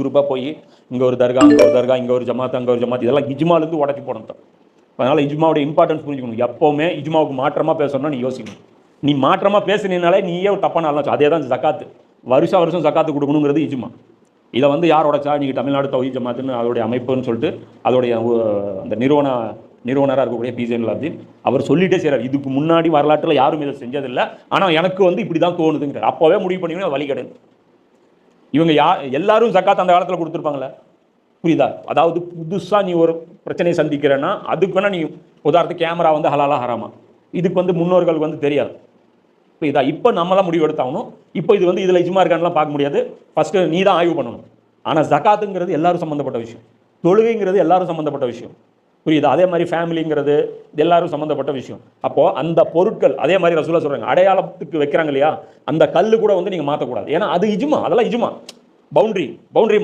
குரூப்பாக போய் இங்கே ஒரு தர்கா அங்கே ஒரு தர்கா இங்கே ஒரு ஜமாத் அங்கே ஒரு ஜமாத் இதெல்லாம் இஜ்மாலேருந்து உடச்சி போடணும் அதனால் இஜ்மாவோட இம்பார்ட்டன்ஸ் புரிஞ்சுக்கணும். எப்போவுமே இஜ்மாவுக்கு மாற்றமாக பேசணும்னா நீ யோசிக்கணும். நீ மாற்றமாக பேசுனீனாலே நீயே ஒரு தப்பான ஆளாச்சு அதே தான் ஜக்காத்து. வருஷம் வருஷம் ஜக்காத்து கொடுக்கணுங்கிறது இஜ்மா. இதை வந்து யார் உடைச்சா? நீங்கள் தமிழ்நாடு தௌஹி ஜமாத்துன்னு அதோடைய அமைப்புன்னு சொல்லிட்டு அதோடைய அந்த நிறுவன நிறுவனராக இருக்கக்கூடிய பிஜேன் அப்தீன் அவர் சொல்லிட்டே செய்கிறார் இதுக்கு முன்னாடி வரலாற்றில் யாரும் இதை செஞ்சதில்லை. ஆனால் எனக்கு வந்து இப்படி தான் தோணுதுங்கிறார். அப்போவே முடிவு பண்ணிக்கணும் வழி கிடையாது. இவங்க யா எல்லாரும் ஜக்காத் அந்த காலத்தில் கொடுத்துருப்பாங்களே புரியுதா? அதாவது புதுசாக நீ ஒரு பிரச்சனையை சந்திக்கிறேன்னா அதுக்கு வேணால் நீ உதாரணத்துக்கு கேமரா வந்து ஹலாலா ஹராமா. இதுக்கு வந்து முன்னோர்களுக்கு வந்து தெரியாது. புரியுதா? இப்போ நம்ம தான் முடிவு எடுத்தாகணும். இப்போ இது வந்து இதில் இஜ்மா இருக்கான்லாம் பார்க்க முடியாது. ஃபஸ்ட்டு நீ தான் ஆய்வு பண்ணணும். ஆனால் ஜக்காத்துங்கிறது எல்லாரும் சம்மந்தப்பட்ட விஷயம். தொழுகைங்கிறது எல்லாரும் சம்மந்தப்பட்ட விஷயம். புரியுது? அதே மாதிரி ஃபேமிலிங்கிறது இது எல்லாரும் சம்மந்தப்பட்ட விஷயம். அப்போது அந்த பொருட்கள் அதே மாதிரி ரசூலா சொல்கிறாங்க அடையாளத்துக்கு வைக்கிறாங்க இல்லையா? அந்த கல் கூட வந்து நீங்கள் மாற்றக்கூடாது ஏன்னா அது இஜுமா அதெல்லாம் இஜுமா. Boundary boundary